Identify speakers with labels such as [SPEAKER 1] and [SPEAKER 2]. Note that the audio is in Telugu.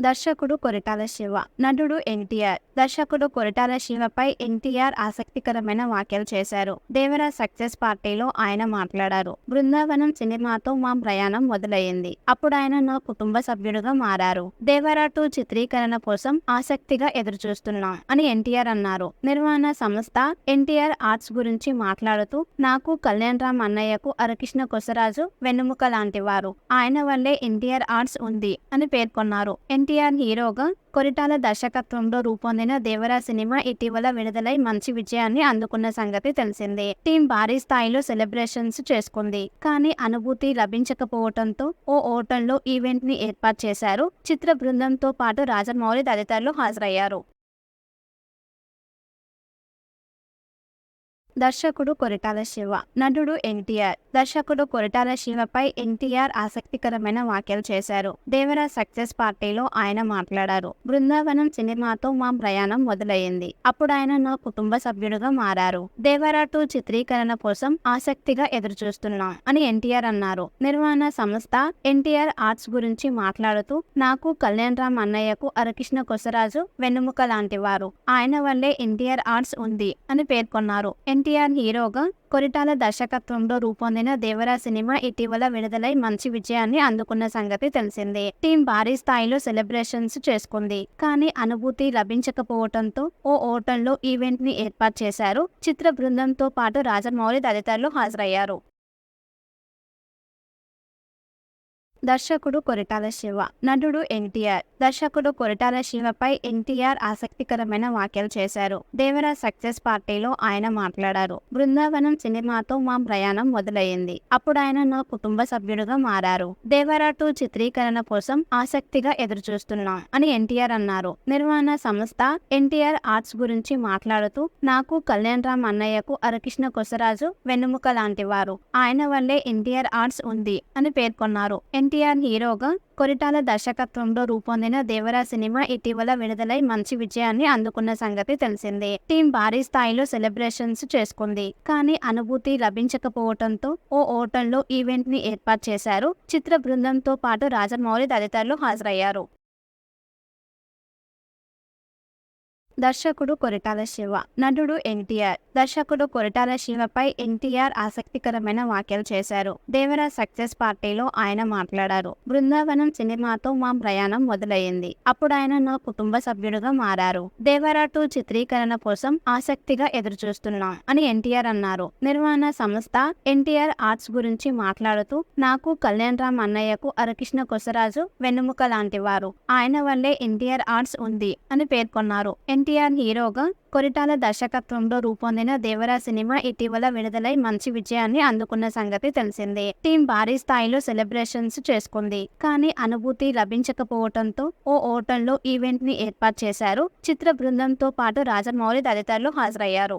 [SPEAKER 1] దర్శకుడు కొరటాల శివ. నటుడు ఎన్టీఆర్. దర్శకుడు కొరటాల శివపై ఎన్టీఆర్ ఆసక్తికరమైన వ్యాఖ్యలు చేశారు. దేవరా సక్సెస్ పార్టీలో ఆయన మాట్లాడారు. బృందావనం సినిమాతో మా ప్రయాణం మొదలయ్యింది. అప్పుడు ఆయన నా కుటుంబ సభ్యుడుగా మారారు. దేవరా టూ చిత్రీకరణ కోసం ఆసక్తిగా ఎదురుచూస్తున్నాం అని ఎన్టీఆర్ అన్నారు. నిర్మాణ సంస్థ ఎన్టీఆర్ ఆర్ట్స్ గురించి మాట్లాడుతూ నాకు కళ్యాణ్ రామ్ అన్నయ్యకు అరకృష్ణ కొసరాజు వెన్నుముక లాంటి వారు. ఆయన వల్లే ఎన్టీఆర్ ఆర్ట్స్ ఉంది అని పేర్కొన్నారు. ఎన్టీఆర్ హీరోగా కొరిటాల దర్శకత్వంలో రూపొందిన దేవరా సినిమా ఇటీవల విడుదలై మంచి విజయాన్ని అందుకున్న సంగతి తెలిసిందే. టీం భారీ స్థాయిలో సెలబ్రేషన్స్ చేసుకుంది. కానీ అనుభూతి లభించకపోవడంతో ఓ హోటల్లో ఈవెంట్ని ఏర్పాటు చేశారు. చిత్ర బృందంతో పాటు రాజమౌళి తదితరులు హాజరయ్యారు. దర్శకుడు కొరటాల శివ. నటుడు ఎన్టీఆర్. దర్శకుడు కొరటాల శివపై ఎన్టీఆర్ ఆసక్తికరమైన వ్యాఖ్యలు చేశారు. దేవరా సక్సెస్ పార్టీలో ఆయన మాట్లాడారు. బృందావనం సినిమాతో మా ప్రయాణం మొదలయ్యింది. అప్పుడు ఆయన నా కుటుంబ సభ్యుడుగా మారారు. దేవరా టూ చిత్రీకరణ కోసం ఆసక్తిగా ఎదురుచూస్తున్నాం అని ఎన్టీఆర్ అన్నారు. నిర్వహణ సంస్థ ఎన్టీఆర్ ఆర్ట్స్ గురించి మాట్లాడుతూ నాకు కళ్యాణ్ రామ్ అన్నయ్యకు అరకృష్ణ కొసరాజు వెన్నెముక లాంటి వారు. ఆయన వల్లే ఎన్టీఆర్ ఆర్ట్స్ ఉంది అని పేర్కొన్నారు. ఎన్టీఆర్ హీరోగా కొరిటాల దర్శకత్వంలో రూపొందిన దేవరా సినిమా ఇటీవల విడుదలై మంచి విజయాన్ని అందుకున్న సంగతి తెలిసిందే. టీం భారీ స్థాయిలో సెలబ్రేషన్స్ చేసుకుంది. కానీ అనుభూతి లభించకపోవడంతో ఓ హోటల్లో ఈవెంట్ని ఏర్పాటు చేశారు. చిత్ర బృందంతో పాటు రాజమౌళి తదితరులు హాజరయ్యారు. దర్శకుడు కొరటాల శివ. నటుడు ఎన్టీఆర్. దర్శకుడు కొరటాల శివపై ఎన్టీఆర్ ఆసక్తికరమైన వ్యాఖ్యలు చేశారు. దేవరా సక్సెస్ పార్టీలో ఆయన మాట్లాడారు. బృందావనం సినిమాతో మా ప్రయాణం మొదలయ్యింది అప్పుడు ఆయన నా కుటుంబ సభ్యుడుగా మారారు. దేవరా టూ చిత్రీకరణ కోసం ఆసక్తిగా ఎదురుచూస్తున్నాం అని ఎన్టీఆర్ అన్నారు. నిర్మాణ సంస్థ ఎన్టీఆర్ ఆర్ట్స్ గురించి మాట్లాడుతూ నాకు కళ్యాణ్ రామ్ అన్నయ్యకు అరకృష్ణ కొసరాజు వెన్నుముక లాంటి వారు. ఆయన వల్లే ఎన్టీఆర్ ఆర్ట్స్ ఉంది అని పేర్కొన్నారు. ఎన్టీఆర్ హీరోగా కొరిటాల దర్శకత్వంలో రూపొందిన దేవరా సినిమా ఇటీవల విడుదలై మంచి విజయాన్ని అందుకున్న సంగతి తెలిసిందే. టీం భారీ స్థాయిలో సెలబ్రేషన్స్ చేసుకుంది. కానీ అనుభూతి లభించకపోవడంతో ఓ హోటల్లో ఈవెంట్ని ఏర్పాటు చేశారు. చిత్ర బృందంతో పాటు రాజమౌళి తదితరులు హాజరయ్యారు. దర్శకుడు కొరటాల శివ. నటుడు ఎన్టీఆర్. దర్శకుడు కొరటాల శివపై ఎన్టీఆర్ ఆసక్తికరమైన వ్యాఖ్యలు చేశారు. దేవరా సక్సెస్ పార్టీలో ఆయన మాట్లాడారు. బృందావనం సినిమాతో మా ప్రయాణం మొదలయ్యింది. అప్పుడు ఆయన నా కుటుంబ సభ్యుడుగా మారారు. దేవరా టూ చిత్రీకరణ కోసం ఆసక్తిగా ఎదురుచూస్తున్నాం అని ఎన్టీఆర్ అన్నారు. నిర్మాణ సంస్థ ఎన్టీఆర్ ఆర్ట్స్ గురించి మాట్లాడుతూ నాకు కళ్యాణ్ రామ్ అన్నయ్యకు అరకృష్ణ కొసరాజు వెన్నెముక లాంటి వారు. ఆయన వల్లే ఎన్టీఆర్ ఆర్ట్స్ ఉంది అని పేర్కొన్నారు. ఎన్టీఆర్ హీరోగా కొరిటాల దర్శకత్వంలో రూపొందిన దేవరా సినిమా ఇటీవల విడుదలై మంచి విజయాన్ని అందుకున్న సంగతి తెలిసిందే. టీం భారీ స్థాయిలో సెలబ్రేషన్స్ చేసుకుంది. కానీ అనుభూతి లభించకపోవడంతో ఓ హోటల్లో ఈవెంట్ని ఏర్పాటు చేశారు. చిత్ర బృందంతో పాటు రాజమౌళి తదితరులు హాజరయ్యారు.